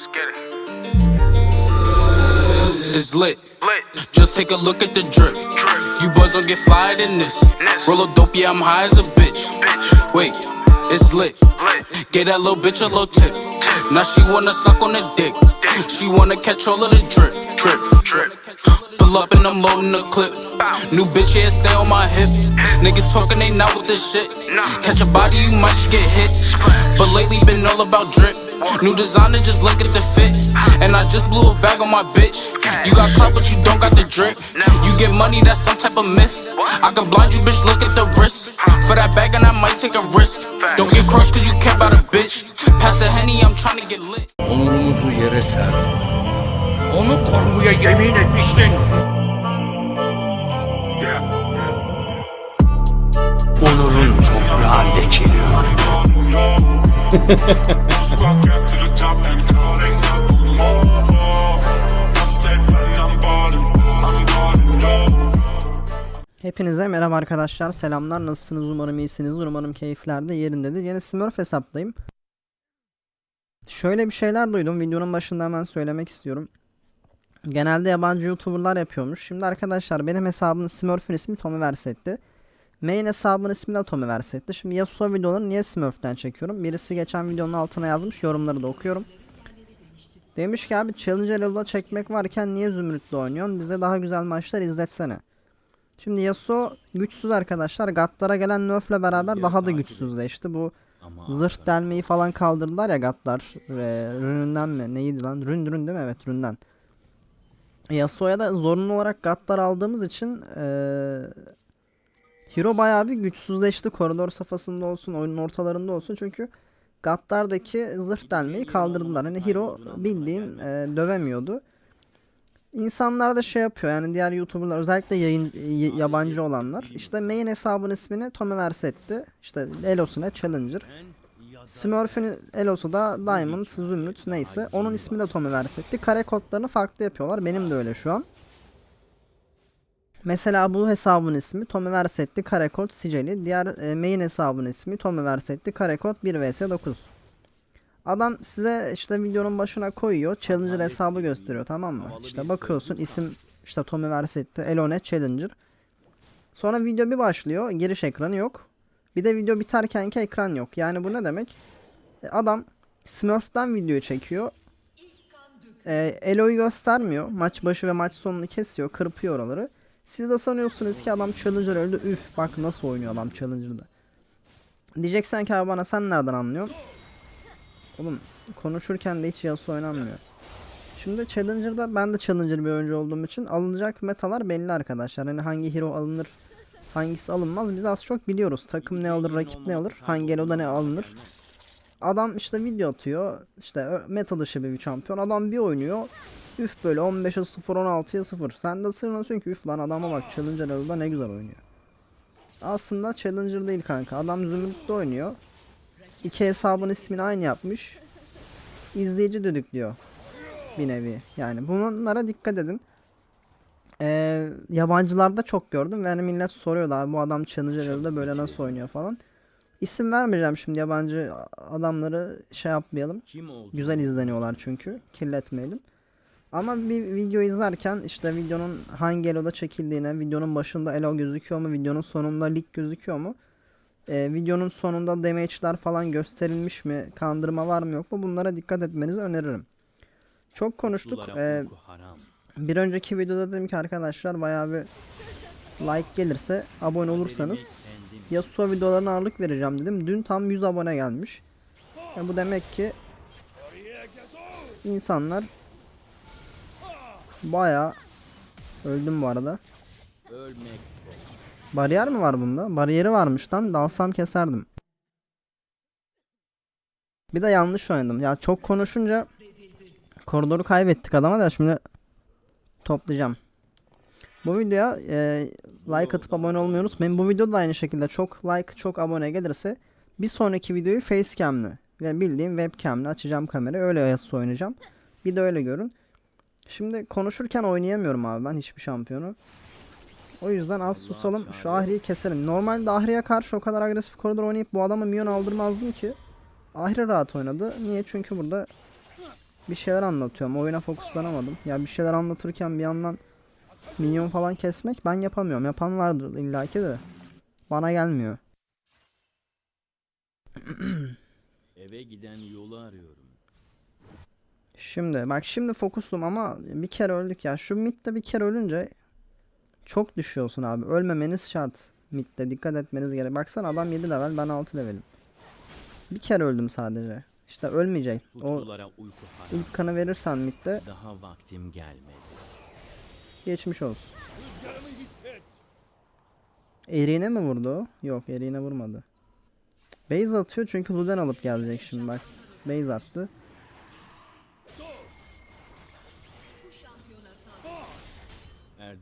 Let's get it. It's lit. Lit. Just take a look at the drip. You boys don't get flyer than this. Roll a dope, yeah, I'm high as a bitch. Bitch. Wait, it's lit. Lit. Get that little bitch a little tip. Now she wanna suck on the dick. She wanna catch all of the drip, drip, Drip. Pull up and I'm loading the clip. New bitch, yeah, stay on my hip. Niggas talking, they not with this shit. Catch a body, you might just get hit. But lately been all about drip. New designer, just look at the fit. And I just blew a bag on my bitch. You got clout, but you don't got the drip. You get money, that's some type of myth. I can blind you, bitch, look at the wrist. For that bag, and I might take a risk. Don't get crushed, cause you care about a bitch. Pass the henny, I'm trying to get lit. Hepinize merhaba arkadaşlar. Selamlar. Nasılsınız? Umarım iyisinizdir. Umarım keyifler de yerindedir. Yeni Smurf hesaptayım. Şöyle bir şeyler duydum. Videonun başında hemen söylemek istiyorum. Genelde yabancı YouTuber'lar yapıyormuş. Şimdi arkadaşlar benim hesabımın Smurf'ün ismi Tommy Versetti. Main hesabın ismi de Tommy Versetti. Şimdi Yasuo videoları niye Smurf'ten çekiyorum? Birisi geçen videonun altına yazmış. Yorumları da okuyorum. Demiş ki abi Challenger Elo'da çekmek varken niye Zümrüt'le oynuyorsun? Bize daha güzel maçlar izletsene. Şimdi Yasuo güçsüz arkadaşlar. Gatlara gelen nerf'le beraber daha da güçsüzleşti. Bu zırh delmeyi falan kaldırdılar ya Gatlar. E, rününden mi? Neydi lan? Rün rün değil mi? Evet ründen. Yasuo'ya da zorunlu olarak Gatlar aldığımız için e, Hero bayağı bir güçsüzleşti. Koridor safhasında olsun, oyunun ortalarında olsun. Çünkü Gatlardaki zırh delmeyi kaldırdılar. Hani Hero bildiğin e, dövemiyordu. İnsanlar da şey yapıyor yani diğer YouTuber'lar özellikle yayın yabancı olanlar işte main hesabın ismini Tommy Versetti işte Elos'u ne Challenger Smurf'ün Elos'u da Diamond, Zümrüt neyse onun ismi de Tommy Versetti kare kodlarını farklı yapıyorlar benim de öyle şu an Mesela bu hesabın ismi Tommy Versetti karekod Siceli diğer e, main hesabın ismi Tommy Versetti karekod 1 vs 9 Adam size işte videonun başına koyuyor. Challenger hesabı gösteriyor tamam mı? İşte bakıyorsun isim işte Tommy Versetti, Elone Challenger. Sonra video bir başlıyor. Giriş ekranı yok. Bir de video biterkenki ekran yok. Yani bu ne demek? E, Adam Smurf'tan video çekiyor. E, Elo'yu göstermiyor. Maç başı ve maç sonunu kesiyor. Kırpıyor oraları. Siz de sanıyorsunuz ki adam Challenger öldü. Üf bak nasıl oynuyor adam Challenger'da. Diyeceksen ki abi bana sen nereden anlıyorsun? Oğlum konuşurken de hiç Yasuo oynanmıyor. Şimdi Challenger'da ben de Challenger bir oyuncu olduğum için alınacak metalar belli arkadaşlar. Hani hangi hero alınır, hangisi alınmaz biz az çok biliyoruz. Takım ne alır, rakip ne alır, hangi eloda ne alınır. Adam işte video atıyor. İşte meta dışı bir şampiyon. Adam bir oynuyor. Üf böyle 15'e 0, 16'ya 0. Sen de sığınıyorsun ki üf lan adama bak Challenger eloda ne güzel oynuyor. Aslında Challenger değil kanka. Adam Zümrüt'te oynuyor. İki hesabın ismini aynı yapmış. İzleyici düdüklüyor. Bir nevi. Yani bunlara dikkat edin. Ee, yabancılarda çok gördüm ve hani millet soruyordu abi bu adam Challenger Elo'da böyle nasıl oynuyor falan. İsim vermeyeceğim şimdi yabancı adamları şey yapmayalım. Güzel izleniyorlar çünkü. Kirletmeyelim. Ama bir video izlerken işte videonun hangi Elo'da çekildiğine, videonun başında Elo gözüküyor mu, videonun sonunda lig gözüküyor mu? Ee, videonun sonunda damage'ler falan gösterilmiş mi? Kandırma var mı yok mu? Bunlara dikkat etmenizi öneririm. Çok konuştuk. Ee, bir önceki videoda dedim ki arkadaşlar bayağı bir like gelirse abone olursanız Yasuo videolarına ağırlık vereceğim dedim. Dün tam 100 abone gelmiş. Ya bu demek ki insanlar bayağı öldüm bu arada. Bariyer mi var bunda? Bariyeri varmış lan. Dalsam keserdim. Bir de yanlış oynadım. Ya çok konuşunca koridoru kaybettik adama da şimdi toplayacağım. Bu videoya e, like atıp abone olmayı unutmayın. Bu videoda da aynı şekilde çok like, çok abone gelirse bir sonraki videoyu facecam'le ve bildiğim webcam'le açacağım kamerayı. Öyle yassı oynayacağım. Bir de öyle görün. Şimdi konuşurken oynayamıyorum abi ben hiçbir şampiyonu. O yüzden az susalım. Şu Ahri'yi keselim. Normalde Ahri'ye karşı o kadar agresif koridor oynayıp bu adama minyon aldırmazdım ki. Ahri rahat oynadı. Niye? Çünkü burada bir şeyler anlatıyorum. Oyuna fokuslanamadım. Ya bir şeyler anlatırken bir yandan minyon falan kesmek ben yapamıyorum. Yapan vardır illaki de. Bana gelmiyor. Eve giden yolu arıyorum. Şimdi bak şimdi fokuslum ama bir kere öldük ya. Şu midde bir kere ölünce çok düşüyorsun abi. Ölmemeniz şart. Midde dikkat etmeniz gerek. Baksana adam 7 level ben 6 levelim. Bir kere öldüm sadece. İşte ölmeyecek. O ilk kanı verirsen midde Daha vaktim gelmedi. geçmiş olsun. Eriğine mi vurdu? Yok eriğine vurmadı. Base atıyor çünkü Luden alıp gelecek şimdi bak. Base attı.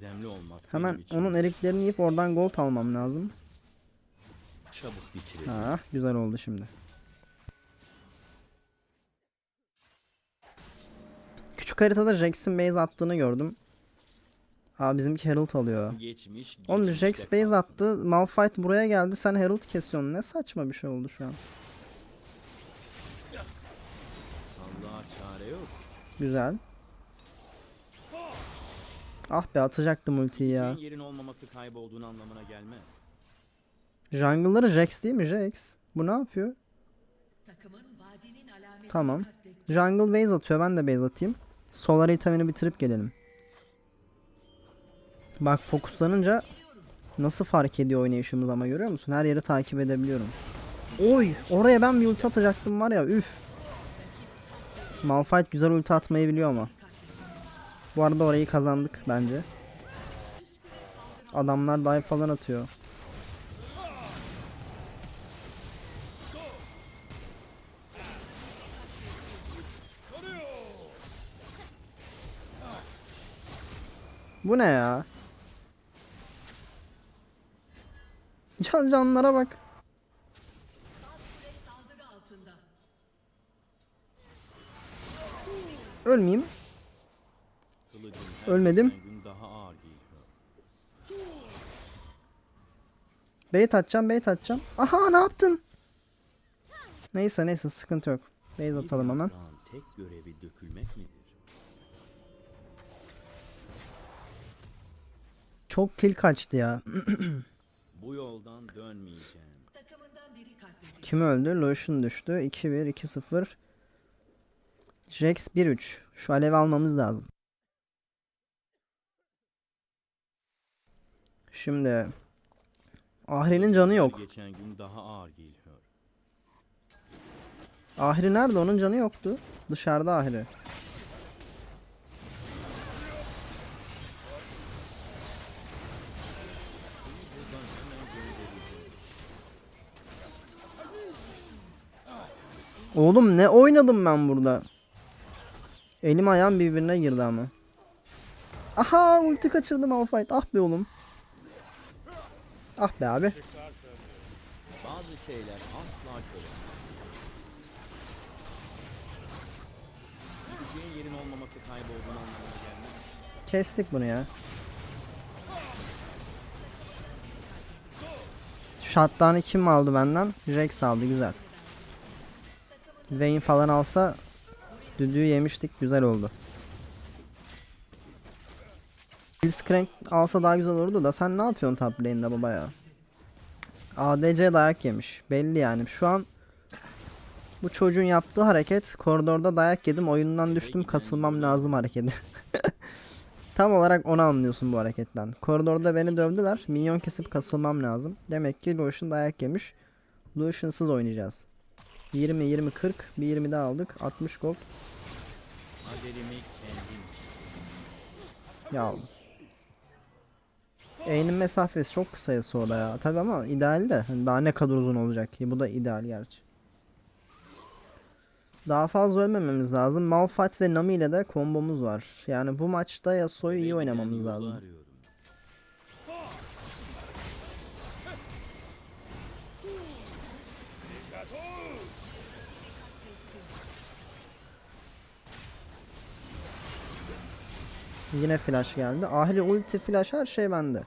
Erdemli olmak Hemen onun eriklerini yiyip oradan gold almam lazım. çabuk bitirir. Ha, güzel oldu şimdi. Küçük haritada Jax'in base attığını gördüm. Aa bizimki Herald alıyor. Geçmiş, Oğlum geçmişte Jax base kalsın. attı. Malphite buraya geldi. Sen Herald kesiyorsun. Ne saçma bir şey oldu şu an. Allah'a çare yok. Güzel. Ah be atacaktım ultiyi ya. Senin yerin olmaması kaybolduğun anlamına gelmez. Jungle'ları Jax değil mi Jax? Bu ne yapıyor? Tamam. Jungle base atıyor. Ben de base atayım. Solar itemini bitirip gelelim. Bak fokuslanınca nasıl fark ediyor oynayışımız ama görüyor musun? Her yeri takip edebiliyorum. Oy! Oraya ben bir ulti atacaktım var ya üf. Malphite güzel ulti atmayı biliyor ama. Bu arada orayı kazandık bence. Adamlar dive falan atıyor. Bu ne ya? Can canlara bak. Ölmeyeyim. Ölmedim. Bait atacağım, bait atacağım. Aha ne yaptın? Neyse neyse sıkıntı yok. Bait atalım hemen. tek görevi dökülmek midir? Çok kill kaçtı ya. Bu yoldan dönmeyeceğim. Kim öldü? Lucian düştü. 2-1, 2-0. Jax 1-3. Şu alevi almamız lazım. Şimdi Ahri'nin canı yok. Geçen gün daha ağır geliyor. Ahri nerede? Onun canı yoktu. Dışarıda Ahri. Oğlum ne oynadım ben burada? Elim ayağım birbirine girdi ama. Aha ulti kaçırdım Malphite. Ah be oğlum. Ah be abi. Bazı şeyler asla kolay. Gideceğin yerin olmaması kaybolduğun anlamına gelmez. Kestik bunu ya. Shutdown'ı kim aldı benden? Rex aldı güzel. Vayne falan alsa düdüğü yemiştik güzel oldu. Blitzcrank alsa daha güzel olurdu da sen ne yapıyorsun top lane'de baba ya? ADC dayak yemiş. Belli yani. Şu an bu çocuğun yaptığı hareket koridorda dayak yedim oyundan düştüm kasılmam lazım hareketi. Tam olarak onu anlıyorsun bu hareketten. Koridorda beni dövdüler. Minyon kesip kasılmam lazım. Demek ki Lucian dayak yemiş. Lucian'sız oynayacağız. 20 20 40 bir 20 daha aldık. 60 gold. Ya. E'nin mesafesi çok kısa ya sonra ya. Tabi ama ideal de. Hani daha ne kadar uzun olacak ki. Bu da ideal gerçi. Daha fazla ölmememiz lazım. Malphite ve Nami ile de kombomuz var. Yani bu maçta Yasuo'yu iyi oynamamız lazım. Yine flash geldi. Ahri ulti flash her şey bende.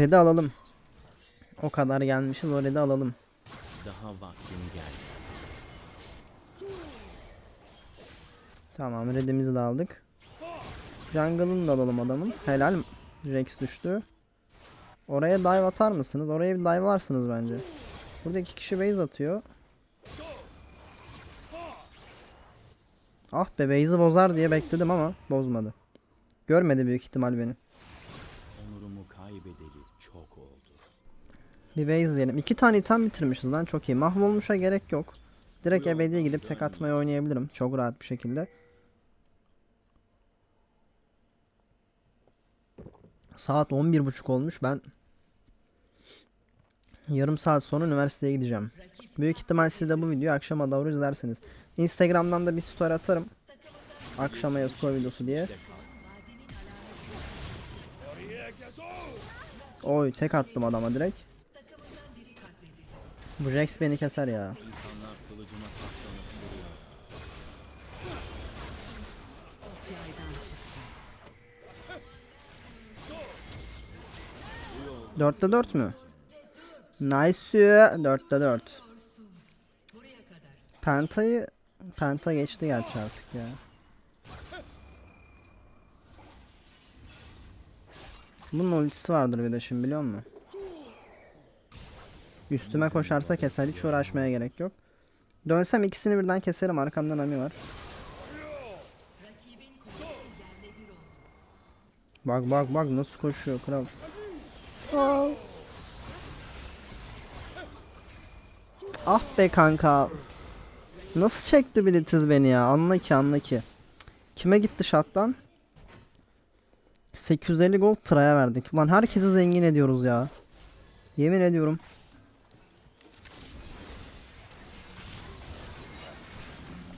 Red'i alalım. O kadar gelmişiz o red'i alalım. Daha vaktim geldi. Tamam redimizi de aldık. Jungle'ını da alalım adamın. Helal. Rex düştü. Oraya dive atar mısınız? Oraya bir dive'larsınız bence. Burada iki kişi base atıyor. Ah be base'i bozar diye bekledim ama bozmadı. Görmedi büyük ihtimal beni. Onurumu kaybedeli çok oldu. Bir base diyelim. İki tane item bitirmişiz lan çok iyi. Mahvolmuşa gerek yok. Direkt ebediye gidip tek atmayı oynayabilirim. Çok rahat bir şekilde. Saat 11.30 olmuş. Ben yarım saat sonra üniversiteye gideceğim. Büyük ihtimal siz de bu videoyu akşama doğru izlersiniz. Instagram'dan da bir story atarım. Akşama Yasuo videosu diye. Oy tek attım adama direkt. Bu Rex beni keser ya. Dörtte dört mü? Nice. Dörtte dört. Penta'yı Penta geçti gerçi artık ya. Bunun ultisi vardır bir de şimdi biliyor musun? Üstüme koşarsa keser hiç uğraşmaya gerek yok. Dönsem ikisini birden keserim arkamda Nami var. Bak bak bak nasıl koşuyor kral. Ah be kanka. Nasıl çekti Blitz beni ya? Anla ki anla ki. Kime gitti şattan? 850 gold try'a verdik. Lan herkesi zengin ediyoruz ya. Yemin ediyorum.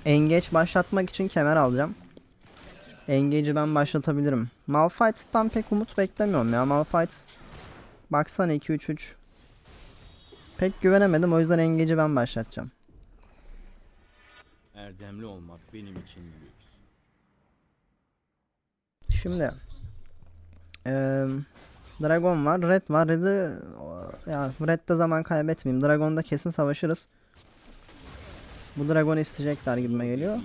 Engage başlatmak için kemer alacağım. Engage'i ben başlatabilirim. Malphite'dan pek umut beklemiyorum ya. Malphite baksana 2-3-3. Pek güvenemedim o yüzden Engage'i ben başlatacağım. Erdemli olmak benim için lüks. Şimdi eee, Dragon var, Red var. Red'i ya Red'de zaman kaybetmeyeyim. Dragon'da kesin savaşırız. Bu Dragon'u isteyecekler gibime geliyor.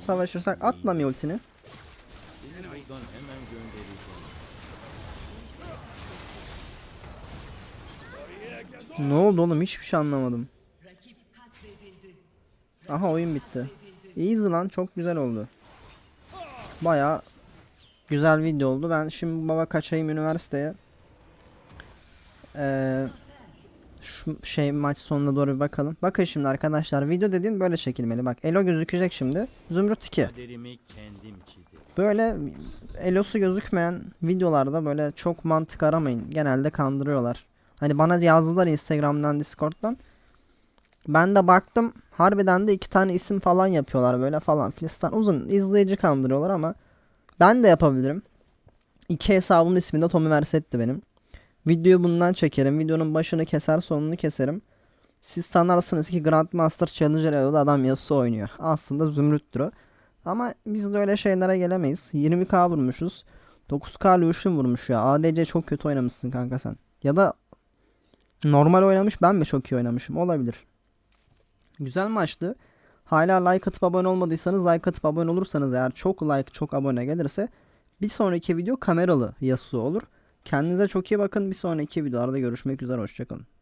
Savaşırsak atma mi ultini. Ne oldu oğlum hiçbir şey anlamadım. Aha oyun bitti. Easy lan çok güzel oldu. Baya güzel video oldu. Ben şimdi baba kaçayım üniversiteye. Ee, şu şey maç sonuna doğru bir bakalım. Bakın şimdi arkadaşlar video dediğin böyle çekilmeli. Bak Elo gözükecek şimdi. Zümrüt 2. Kaderimi kendim çizerim. Böyle elosu gözükmeyen videolarda böyle çok mantık aramayın. Genelde kandırıyorlar. Hani bana yazdılar Instagram'dan, Discord'dan. Ben de baktım. Harbiden de iki tane isim falan yapıyorlar böyle falan filistan. Uzun izleyici kandırıyorlar ama ben de yapabilirim. İki hesabımın ismi de Tommy Versetti benim. Videoyu bundan çekerim. Videonun başını keser sonunu keserim. Siz sanarsınız ki Grandmaster Challenger Elo'da adam Yasuo oynuyor. Aslında Zümrüt'tür o. Ama biz de öyle şeylere gelemeyiz. 20k vurmuşuz. 9k Lucian vurmuş ya. ADC çok kötü oynamışsın kanka sen. Ya da normal oynamış ben mi çok iyi oynamışım? Olabilir. Güzel maçtı. Hala like atıp abone olmadıysanız like atıp abone olursanız eğer çok like çok abone gelirse bir sonraki video kameralı Yasuo olur. Kendinize çok iyi bakın. Bir sonraki videolarda görüşmek üzere. Hoşçakalın.